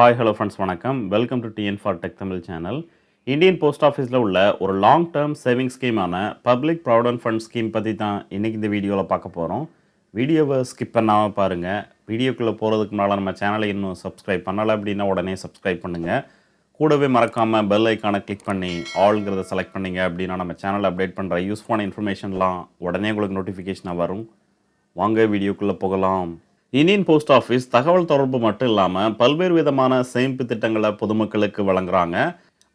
Hi hello friends வணக்கம். Welcome to TN for tech Tamil channel Indian post ஆஃபீஸில் உள்ள ஒரு லாங் டேர்ம் சேவிங் ஸ்கீமான பப்ளிக் ப்ராவிடன்ட் ஃபண்ட் ஸ்கீம் பற்றி தான் இன்றைக்கி இந்த வீடியோவில் பார்க்க போகிறோம் வீடியோவை ஸ்கிப் பண்ணாமல் பாருங்கள் வீடியோக்குள்ளே போகிறதுக்கு முன்னால் நம்ம சேனலை இன்னும் சப்ஸ்கிரைப் பண்ணலை அப்படின்னா உடனே சப்ஸ்கிரைப் பண்ணுங்கள் கூடவே மறக்காமல் பெல் ஐக்கானை கிளிக் பண்ணி ஆல்ங்கிறத செலக்ட் பண்ணிங்க அப்படின்னா நம்ம சேனல் அப்டேட் பண்ணுற யூஸ்ஃபுல்லான இன்ஃபர்மேஷன்லாம் உடனே உங்களுக்கு நோட்டிஃபிகேஷனாக வரும். வாங்க வீடியோக்குள்ளே போகலாம். இந்தியன் போஸ்ட் ஆஃபீஸ் தகவல் தொடர்பு மட்டும் இல்லாமல் பல்வேறு விதமான சேமிப்பு திட்டங்களை பொதுமக்களுக்கு வழங்குறாங்க.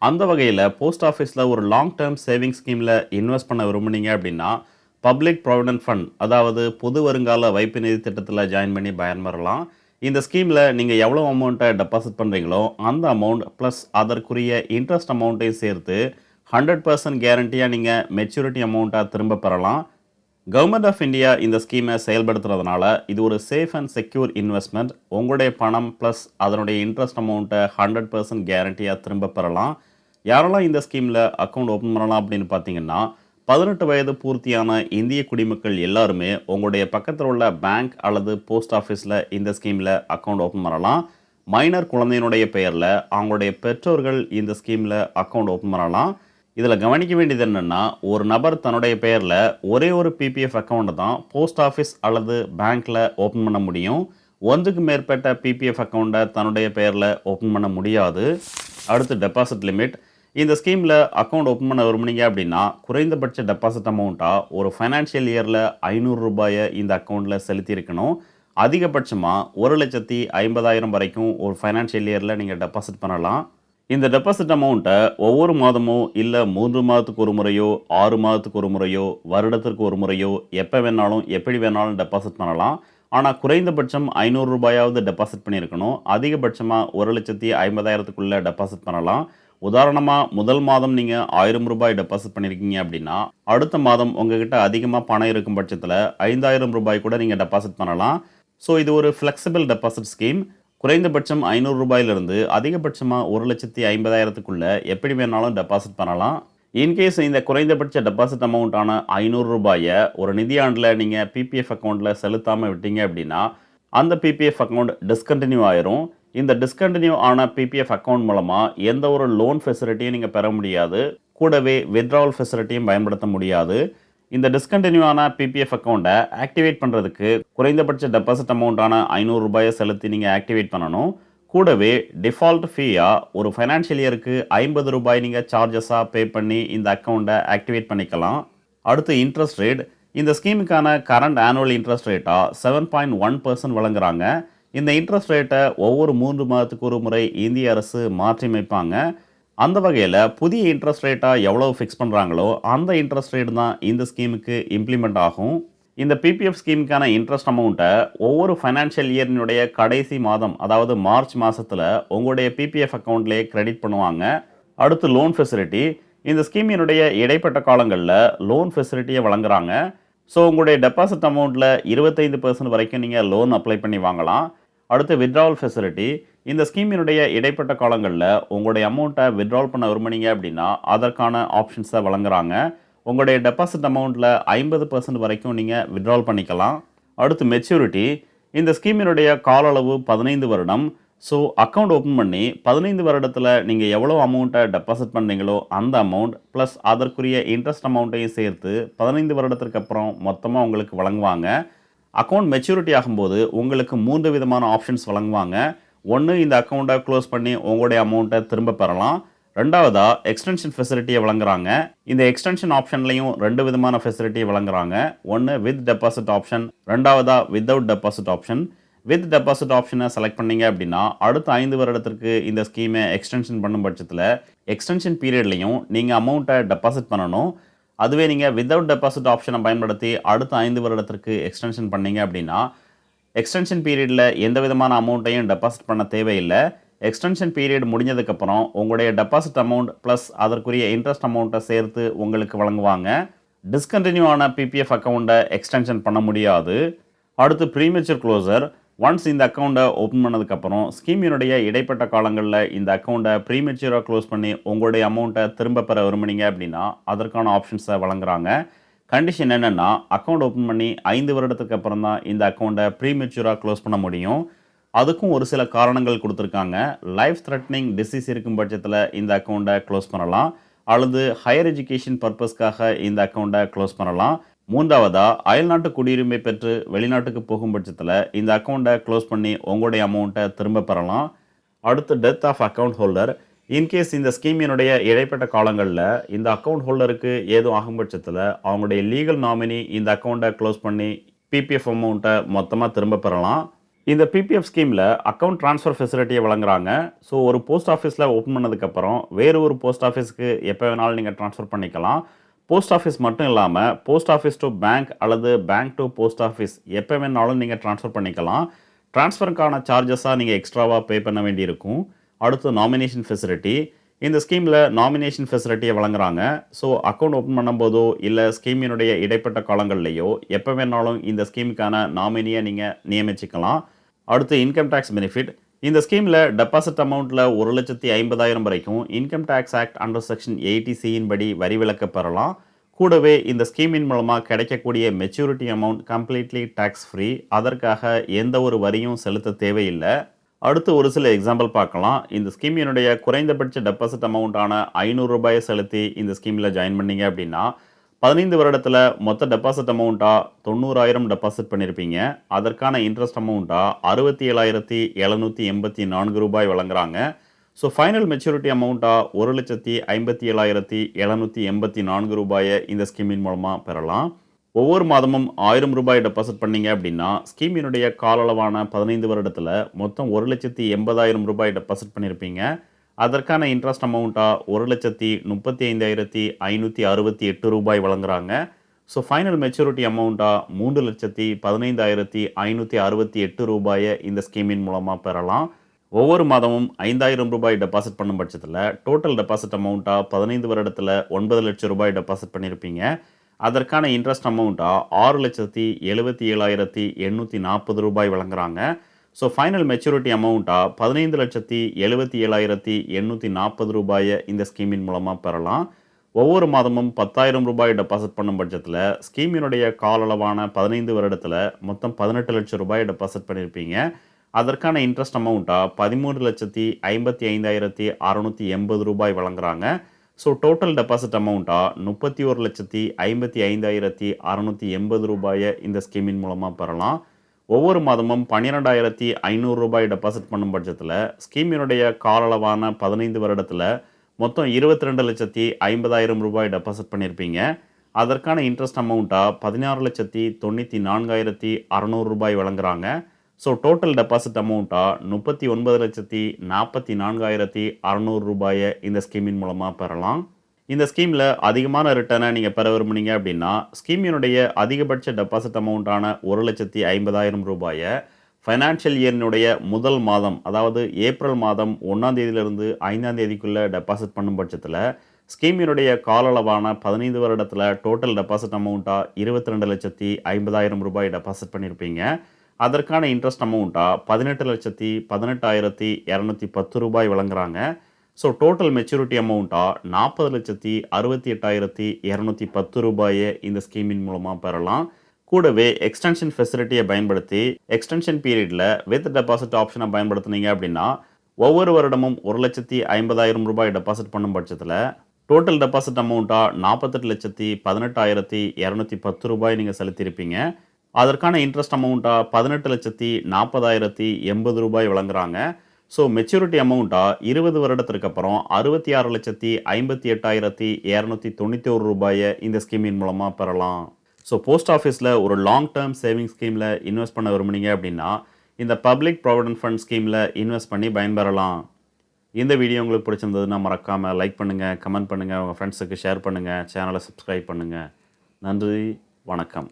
அந்த வகையில் போஸ்ட் ஆஃபீஸில் ஒரு லாங் டேர்ம் சேவிங் ஸ்கீமில் இன்வெஸ்ட் பண்ண விரும்புனீங்க அப்படின்னா பப்ளிக் ப்ராவிடன்ட் ஃபண்ட் அதாவது பொது வருங்கால வைப்பு நிதி திட்டத்தில் ஜாயின் பண்ணி பயன்பெறலாம். இந்த ஸ்கீமில் நீங்கள் எவ்வளோ அமௌண்ட்டை டெபாசிட் பண்ணுறீங்களோ அந்த அமௌண்ட் ப்ளஸ் அதற்குரிய இன்ட்ரெஸ்ட் அமௌண்ட்டையும் சேர்த்து ஹண்ட்ரட் பர்சன்ட் கேரண்டியாக நீங்கள் மெச்சூரிட்டி அமௌண்ட்டாக திரும்ப பெறலாம். கவர்மெண்ட் ஆஃப் இந்தியா இந்த ஸ்கீமை செயல்படுத்துறதுனால இது ஒரு சேஃப் அண்ட் செக்யூர் இன்வெஸ்ட்மெண்ட் உங்களுடைய பணம் ப்ளஸ் அதனுடைய இன்ட்ரெஸ்ட் அமௌண்ட்டை ஹண்ட்ரட் பர்சன்ட் கேரண்டியாக திரும்ப பெறலாம். யாரெல்லாம் இந்த ஸ்கீமில் அக்கௌண்ட் ஓப்பன் பண்ணலாம் அப்படின்னு பார்த்தீங்கன்னா பதினெட்டு வயது பூர்த்தியான இந்திய குடிமக்கள் எல்லாருமே உங்களுடைய பக்கத்தில் உள்ள பேங்க் அல்லது போஸ்ட் ஆஃபீஸில் இந்த ஸ்கீமில் அக்கௌண்ட் ஓப்பன் பண்ணலாம். மைனர் குழந்தையினுடைய பெயரில் அவங்களுடைய பெற்றோர்கள் இந்த ஸ்கீமில் அக்கௌண்ட் ஓப்பன் பண்ணலாம். இதில் கவனிக்க வேண்டியது என்னென்னா ஒரு நபர் தன்னுடைய பெயரில் ஒரே ஒரு பிபிஎஃப் அக்கௌண்ட்டு தான் போஸ்ட் ஆஃபீஸ் அல்லது பேங்க்கில் ஓப்பன் பண்ண முடியும். ஒன்றுக்கு மேற்பட்ட பிபிஎஃப் அக்கௌண்ட்டை தன்னுடைய பெயரில் ஓப்பன் பண்ண முடியாது. அடுத்து டெபாசிட் லிமிட் இந்த ஸ்கீமில் அக்கௌண்ட் ஓப்பன் பண்ண விரும்புனீங்க அப்படின்னா குறைந்தபட்ச டெபாசிட் அமௌண்ட்டாக ஒரு ஃபைனான்ஷியல் இயரில் ஐநூறு ரூபாயை இந்த அக்கௌண்ட்டில் செலுத்தியிருக்கணும். அதிகபட்சமாக ஒரு லட்சத்தி ஐம்பதாயிரம் வரைக்கும் ஒரு ஃபைனான்ஷியல் இயரில் நீங்கள் டெபாசிட் பண்ணலாம். இந்த டெபாசிட் அமௌண்ட்டை ஒவ்வொரு மாதமோ இல்லை மூன்று மாதத்துக்கு ஒரு முறையோ ஆறு மாதத்துக்கு ஒரு முறையோ வருடத்திற்கு ஒரு முறையோ எப்போ வேணாலும் எப்படி வேணாலும் டெபாசிட் பண்ணலாம். ஆனால் குறைந்தபட்சம் ஐநூறு ரூபாயாவது டெபாசிட் பண்ணியிருக்கணும். அதிகபட்சமாக ஒரு லட்சத்தி ஐம்பதாயிரத்துக்குள்ளே டெபாசிட் பண்ணலாம். உதாரணமாக முதல் மாதம் நீங்கள் ஆயிரம் ரூபாய் டெபாசிட் பண்ணியிருக்கீங்க அப்படின்னா அடுத்த மாதம் உங்ககிட்ட அதிகமாக பணம் இருக்கும் பட்சத்தில் ஐந்தாயிரம் ரூபாய் கூட நீங்கள் டெபாசிட் பண்ணலாம். ஸோ இது ஒரு ஃப்ளெக்சிபிள் டெபாசிட் ஸ்கீம் குறைந்தபட்சம் ஐநூறு ரூபாயிலிருந்து அதிகபட்சமாக ஒரு லட்சத்தி ஐம்பதாயிரத்துக்குள்ளே எப்படி வேணாலும் டெபாசிட் பண்ணலாம்? இன்கேஸ் இந்த குறைந்தபட்ச டெபாசிட் அமௌண்ட்டான ஐநூறு ரூபாயை ஒரு நிதியாண்டில் நீங்கள் பிபிஎஃப் அக்கௌண்ட்டில் செலுத்தாமல் விட்டீங்க அப்படின்னா அந்த பிபிஎஃப் அக்கௌண்ட் டிஸ்கண்டினியூ ஆயிரும். இந்த டிஸ்கண்டினியூ ஆன பிபிஎஃப் அக்கௌண்ட் மூலமாக எந்த ஒரு லோன் ஃபெசிலிட்டியும் நீங்கள் பெற முடியாது. கூடவே வித்ட்ராவல் ஃபெசிலிட்டியும் பயன்படுத்த முடியாது. இந்த டிஸ்கண்டினியூ ஆன பிபிஎஃப் அக்கௌண்ட்டை ஆக்டிவேட் பண்ணுறதுக்கு குறைந்தபட்ச டெபாசிட் அமௌண்ட்டான ஐநூறு ரூபாயை செலுத்தி நீங்கள் ஆக்டிவேட் பண்ணணும். கூடவே டிஃபால்ட் ஃபீயாக ஒரு ஃபைனான்ஷியல் இயருக்கு ஐம்பது ரூபாய் நீங்கள் சார்ஜஸாக பே பண்ணி இந்த அக்கௌண்ட்டை ஆக்டிவேட் பண்ணிக்கலாம். அடுத்து இன்ட்ரெஸ்ட் ரேட் இந்த ஸ்கீமுக்கான கரண்ட் ஆனுவல் இன்ட்ரெஸ்ட் ரேட்டாக செவன் பாயிண்ட் ஒன் பர்சன்ட் வழங்குறாங்க. இந்த இன்ட்ரெஸ்ட் ரேட்டை ஒவ்வொரு மூன்று மாதத்துக்கு ஒரு முறை இந்திய அரசு மாற்றியமைப்பாங்க. அந்த வகையில் புதிய இன்ட்ரெஸ்ட் ரேட்டாக எவ்வளோ ஃபிக்ஸ் பண்ணுறாங்களோ அந்த இன்ட்ரெஸ்ட் ரேட் தான் இந்த ஸ்கீமுக்கு இம்ப்ளிமெண்ட் ஆகும். இந்த பிபிஎஃப் ஸ்கீமுக்கான இன்ட்ரெஸ்ட் அமௌண்ட்டை ஒவ்வொரு ஃபைனான்ஷியல் இயரினுடைய கடைசி மாதம் அதாவது மார்ச் மாதத்தில் உங்களுடைய பிபிஎஃப் அக்கௌண்ட்லேயே கிரெடிட் பண்ணுவாங்க. அடுத்து லோன் ஃபெசிலிட்டி இந்த ஸ்கீமினுடைய இடைப்பட்ட காலங்களில் லோன் ஃபெசிலிட்டியை வழங்குறாங்க. ஸோ உங்களுடைய டெபாசிட் அமௌண்ட்டில் இருபத்தைந்து பர்சன்ட் வரைக்கும் நீங்கள் லோன் அப்ளை பண்ணி வாங்கலாம். அடுத்து வித்ட்ராவல் ஃபெசிலிட்டி இந்த ஸ்கீமினுடைய இடைப்பட்ட காலங்களில் உங்களுடைய அமௌண்ட்டை வித்ட்ரால் பண்ண விரும்புனீங்க அப்படின்னா அதற்கான ஆப்ஷன்ஸை வழங்குறாங்க. உங்களுடைய டெபாசிட் அமௌண்ட்டில் ஐம்பது பர்சன்ட் வரைக்கும் நீங்கள் வித்ட்ரால் பண்ணிக்கலாம். அடுத்து மெச்சூரிட்டி இந்த ஸ்கீமினுடைய கால அளவு பதினைந்து வருடம். ஸோ அக்கௌண்ட் ஓப்பன் பண்ணி பதினைந்து வருடத்தில் நீங்கள் எவ்வளோ அமௌண்ட்டை டெபாசிட் பண்ணீங்களோ அந்த அமௌண்ட் ப்ளஸ் அதற்குரிய இன்ட்ரெஸ்ட் அமௌண்ட்டையும் சேர்த்து பதினைந்து வருடத்திற்கு அப்புறம் மொத்தமாக உங்களுக்கு வழங்குவாங்க. அக்கௌண்ட் மெச்சூரிட்டி ஆகும்போது உங்களுக்கு மூன்று விதமான ஆப்ஷன்ஸ் வழங்குவாங்க. ஒன்று இந்த அக்கௌண்ட்டை க்ளோஸ் பண்ணி உங்களுடைய அமௌண்ட்டை திரும்ப பெறலாம். ரெண்டாவதாக எக்ஸ்டென்ஷன் ஃபெசிலிட்டியை வழங்குறாங்க. இந்த எக்ஸ்டென்ஷன் ஆப்ஷன்லையும் ரெண்டு விதமான ஃபெசிலிட்டியை வழங்குறாங்க. ஒன்று வித் டெபாசிட் ஆப்ஷன் ரெண்டாவதாக without deposit option with deposit ஆப்ஷனை செலக்ட் பண்ணீங்க அப்படின்னா அடுத்த ஐந்து வருடத்திற்கு இந்த ஸ்கீமை எக்ஸ்டென்ஷன் பண்ணும் பட்சத்தில் எக்ஸ்டென்ஷன் பீரியட்லையும் நீங்கள் அமௌண்ட்டை டெபாசிட் பண்ணணும். அதுவே நீங்கள் வித்தவுட் டெபாசிட் ஆப்ஷனை பயன்படுத்தி அடுத்த ஐந்து வருடத்திற்கு எக்ஸ்டென்ஷன் பண்ணீங்க அப்படின்னா எக்ஸ்டென்ஷன் பீரியடில் எந்த விதமான அமௌண்ட்டையும் டெபாசிட் பண்ண தேவையில்லை. எக்ஸ்டென்ஷன் பீரியட் முடிஞ்சதுக்கப்புறம் உங்களுடைய டெபாசிட் அமௌண்ட் ப்ளஸ் அதற்குரிய இன்ட்ரெஸ்ட் அமௌண்ட்டை சேர்த்து உங்களுக்கு வழங்குவாங்க. டிஸ்கண்டினியூ ஆன பிபிஎஃப் அக்கௌண்ட்டை எக்ஸ்டென்ஷன் பண்ண முடியாது. அடுத்து ப்ரீமேச்சர் க்ளோசர் ஒன்ஸ் இந்த அக்கௌண்ட்டை ஓப்பன் பண்ணதுக்கப்புறம் ஸ்கீமினுடைய இடைப்பட்ட காலங்களில் இந்த அக்கௌண்ட்டை ப்ரீமெச்சூராக க்ளோஸ் பண்ணி உங்களுடைய அமௌண்ட்டை திரும்ப பெற விரும்புனீங்க அப்படின்னா அதற்கான ஆப்ஷன்ஸை வழங்குறாங்க. கண்டிஷன் என்னென்னா அக்கௌண்ட் ஓப்பன் பண்ணி ஐந்து வருடத்துக்கு அப்புறம் தான் இந்த அக்கௌண்ட்டை ப்ரீமெச்சூராக க்ளோஸ் பண்ண முடியும். அதுக்கும் ஒரு சில காரணங்கள் கொடுத்துருக்காங்க. லைஃப் த்ரெட்னிங் டிசீஸ் இருக்கும் பட்சத்தில் இந்த அக்கௌண்ட்டை க்ளோஸ் பண்ணலாம். அல்லது ஹையர் எஜுகேஷன் பர்பஸ்க்காக இந்த அக்கௌண்ட்டை க்ளோஸ் பண்ணலாம். மூன்றாவதாக அயல்நாட்டு குடியுரிமை பெற்று வெளிநாட்டுக்கு போகும் பட்சத்தில் இந்த அக்கௌண்ட்டை க்ளோஸ் பண்ணி உங்களுடைய அமௌண்ட்டை திரும்ப பெறலாம். அடுத்து death of account holder in case இந்த ஸ்கீமினுடைய இடைப்பட்ட காலங்களில் இந்த அக்கௌண்ட் ஹோல்டருக்கு ஏதும் ஆகும் பட்சத்தில் அவங்களுடைய லீகல் நாமினி இந்த அக்கௌண்ட்டை க்ளோஸ் பண்ணி பிபிஎஃப் அமௌண்ட்டை மொத்தமாக திரும்ப பெறலாம். இந்த பிபிஎஃப் ஸ்கீமில் அக்கௌண்ட் ட்ரான்ஸ்ஃபர் ஃபெசிலிட்டியை வழங்குறாங்க. ஸோ ஒரு போஸ்ட் ஆஃபீஸில் ஓப்பன் பண்ணதுக்கப்புறம் வேறு ஒரு போஸ்ட் ஆஃபீஸ்க்கு எப்போ வேணாலும் நீங்கள் ட்ரான்ஸ்ஃபர் பண்ணிக்கலாம். போஸ்ட் ஆஃபீஸ் மட்டும் இல்லாமல் போஸ்ட் ஆஃபீஸ் டு பேங்க் அல்லது பேங்க் டு போஸ்ட் ஆஃபீஸ் எப்போ வேணாலும் நீங்கள் ட்ரான்ஸ்ஃபர் பண்ணிக்கலாம். ட்ரான்ஸ்ஃபருக்கான சார்ஜஸாக நீங்கள் எக்ஸ்ட்ராவாக பே பண்ண வேண்டியிருக்கும். அடுத்து நாமினேஷன் ஃபெசிலிட்டி இந்த ஸ்கீமில் நாமினேஷன் ஃபெசிலிட்டியை வழங்குறாங்க. ஸோ அக்கௌண்ட் ஓப்பன் பண்ணும்போதோ இல்லை ஸ்கீமினுடைய இடைப்பட்ட காலங்கள்லையோ எப்போ வேணாலும் இந்த ஸ்கீமுக்கான நாமினியை நீங்கள் நியமிச்சிக்கலாம். அடுத்து இன்கம் டேக்ஸ் பெனிஃபிட் இந்த ஸ்கீமில் டெபாசிட் அமௌண்ட்டில் ஒரு லட்சத்தி ஐம்பதாயிரம் வரைக்கும் income tax act under section eighty சியின் படி வரி விலக்கு பெறலாம். கூடவே இந்த ஸ்கீமின் மூலமாக கிடைக்கக்கூடிய maturity amount completely tax free அதற்காக எந்த ஒரு வரியும் செலுத்த தேவையில்லை. அடுத்து ஒரு சில எக்ஸாம்பிள் பார்க்கலாம். இந்த ஸ்கீமினுடைய குறைந்தபட்ச டெபாசிட் அமௌண்ட்டான ஐநூறு ரூபாயை செலுத்தி இந்த ஸ்கீமில் ஜாயின் பண்ணீங்க அப்படின்னா பதினைந்து வருடத்தில் மொத்த டெபாசிட் அமௌண்ட்டாக தொண்ணூறாயிரம் டெபாசிட் பண்ணியிருப்பீங்க அதற்கான இன்ட்ரெஸ்ட் அமௌண்ட்டாக அறுபத்தி ஏழாயிரத்தி எழுநூற்றி எண்பத்தி நான்கு ரூபாய் வழங்குறாங்க. ஸோ ஃபைனல் மெச்சூரிட்டி அமௌண்ட்டாக ஒரு லட்சத்தி ஐம்பத்தி ஏழாயிரத்தி எழுநூற்றி எண்பத்தி நான்கு ரூபாயை இந்த ஸ்கீமின் மூலமாக பெறலாம். ஒவ்வொரு மாதமும் ஆயிரம் ரூபாய் டெபாசிட் பண்ணீங்க அப்படின்னா ஸ்கீமினுடைய கால அளவான பதினைந்து வருடத்தில் மொத்தம் ஒரு லட்சத்தி எண்பதாயிரம் ரூபாய் டெபாசிட் பண்ணியிருப்பீங்க அதற்கான இன்ட்ரெஸ்ட் அமௌண்ட்டாக ஒரு லட்சத்தி முப்பத்தி ஐந்தாயிரத்தி ஐநூற்றி அறுபத்தி எட்டு ரூபாய் வழங்குறாங்க. ஸோ ஃபைனல் மெச்சூரிட்டி அமௌண்ட்டாக மூன்று லட்சத்தி பதினைந்தாயிரத்தி ஐநூற்றி அறுபத்தி எட்டு ரூபாயை இந்த ஸ்கீமின் மூலமாக பெறலாம். ஒவ்வொரு மாதமும் ஐந்தாயிரம் ரூபாய் டெபாசிட் பண்ணும் பட்சத்தில் டோட்டல் டெபாசிட் அமௌண்ட்டாக பதினைந்து வருடத்தில் ஒன்பது லட்சம் ரூபாய் டெபாசிட் பண்ணியிருப்பீங்க அதற்கான இன்ட்ரெஸ்ட் அமௌண்ட்டாக ஆறு லட்சத்தி எழுபத்தி ஏழாயிரத்தி எண்ணூற்றி நாற்பது ரூபாய் வழங்குறாங்க. ஸோ ஃபைனல் மெச்சூரிட்டி அமௌண்ட்டாக பதினைந்து லட்சத்தி எழுபத்தி ஏழாயிரத்தி எண்ணூற்றி நாற்பது ரூபாயை இந்த ஸ்கீமின் மூலமாக பெறலாம். ஒவ்வொரு மாதமும் பத்தாயிரம் ரூபாய் டெபாசிட் பண்ணும் பட்சத்தில் ஸ்கீமினுடைய கால அளவான பதினைந்து வருடத்தில் மொத்தம் பதினெட்டு லட்சம் ரூபாய் டெபாசிட் பண்ணியிருப்பீங்க அதற்கான இன்ட்ரெஸ்ட் அமௌண்ட்டாக பதிமூன்று லட்சத்தி ஐம்பத்தி ஐந்தாயிரத்தி அறநூற்றி எண்பது ரூபாய் வழங்குறாங்க. ஸோ டோட்டல் டெபாசிட் அமௌண்ட்டாக முப்பத்தி ஒரு லட்சத்தி ஐம்பத்தி ஐந்தாயிரத்தி அறநூற்றி எண்பது ரூபாயை இந்த ஸ்கீமின் மூலமாக பெறலாம். ஒவ்வொரு மாதமும் பன்னிரெண்டாயிரத்தி ஐநூறு ரூபாய் டெபாசிட் பண்ணும் பட்சத்தில் ஸ்கீமினுடைய கால அளவான பதினைந்து வருடத்தில் மொத்தம் இருபத்தி ரெண்டு லட்சத்தி ஐம்பதாயிரம் ரூபாய் டெபாசிட் பண்ணியிருப்பீங்க அதற்கான இன்ட்ரெஸ்ட் அமௌண்ட்டாக பதினாறு லட்சத்தி தொண்ணூற்றி நான்காயிரத்தி அறநூறு ரூபாய் வழங்குறாங்க. ஸோ டோட்டல் டெபாசிட் அமௌண்ட்டாக முப்பத்தி ஒன்பது லட்சத்தி நாற்பத்தி நான்காயிரத்தி அறநூறு ரூபாயை இந்த ஸ்கீமின் மூலமாக பெறலாம். இந்த ஸ்கீமில் அதிகமான ரிட்டர்னை நீங்கள் பெற விரும்புனீங்க அப்படின்னா ஸ்கீமினுடைய அதிகபட்ச டெபாசிட் அமௌண்ட்டான ஒரு லட்சத்தி ஐம்பதாயிரம் ரூபாயை ஃபைனான்ஷியல் இயரினுடைய முதல் மாதம் அதாவது ஏப்ரல் மாதம் ஒன்றாந்தேதியிலிருந்து ஐந்தாந்தேதிக்குள்ளே ஐந்தாம் தேதிக்குள்ளே டெபாசிட் பண்ணும் பட்சத்தில் ஸ்கீமினுடைய கால அளவான பதினைந்து வருடத்தில் டோட்டல் டெபாசிட் அமௌண்ட்டாக இருபத்தி ரெண்டு லட்சத்தி ஐம்பதாயிரம் ரூபாய் டெபாசிட் பண்ணியிருப்பீங்க அதற்கான இன்ட்ரெஸ்ட் அமௌண்ட்டாக பதினெட்டு லட்சத்தி பதினெட்டாயிரத்தி இரநூத்தி பத்து ரூபாய் வழங்குறாங்க. ஸோ டோட்டல் மெச்சூரிட்டி அமௌண்ட்டாக நாற்பது லட்சத்தி அறுபத்தி எட்டாயிரத்தி இரநூத்தி பத்து ரூபாயை இந்த ஸ்கீமின் மூலமாக பெறலாம். கூடவே எக்ஸ்டென்ஷன் ஃபெசிலிட்டியை பயன்படுத்தி எக்ஸ்டென்ஷன் பீரியடில் வித் டெபாசிட் ஆப்ஷனை பயன்படுத்துனீங்க அப்படின்னா ஒவ்வொரு வருடமும் ஒரு லட்சத்தி ஐம்பதாயிரம் ரூபாய் டெபாசிட் பண்ணும் பட்சத்தில் டோட்டல் டெபாசிட் அமௌண்ட்டாக நாற்பத்தெட்டு லட்சத்தி பதினெட்டாயிரத்தி இரநூத்தி பத்து ரூபாய் நீங்கள் செலுத்தியிருப்பீங்க. அதற்கான இன்ட்ரெஸ்ட் அமௌண்ட்டாக பதினெட்டு லட்சத்தி நாற்பதாயிரத்தி எண்பது ரூபாய் வழங்குறாங்க. ஸோ மெச்சூரிட்டி அமௌண்ட்டாக இருபது வருடத்திற்கு அப்புறம் அறுபத்தி ஆறு லட்சத்தி ஐம்பத்தி எட்டாயிரத்தி இரநூத்தி தொண்ணூற்றி ஒரு ரூபாயை இந்த ஸ்கீமின் மூலமாக பெறலாம். ஸோ போஸ்ட் ஆஃபீஸில் ஒரு லாங் டேர்ம் சேவிங் ஸ்கீமில் இன்வெஸ்ட் பண்ண விரும்புனீங்க அப்படின்னா இந்த பப்ளிக் ப்ராவிடன்ட் ஃபண்ட் ஸ்கீமில் இன்வெஸ்ட் பண்ணி பயன்பெறலாம். இந்த வீடியோ உங்களுக்கு பிடிச்சிருந்ததுன்னா மறக்காமல் லைக் பண்ணுங்கள் கமெண்ட் பண்ணுங்கள் உங்கள் ஃப்ரெண்ட்ஸுக்கு ஷேர் பண்ணுங்கள் சேனலை சப்ஸ்கிரைப் பண்ணுங்கள் நன்றி வணக்கம்.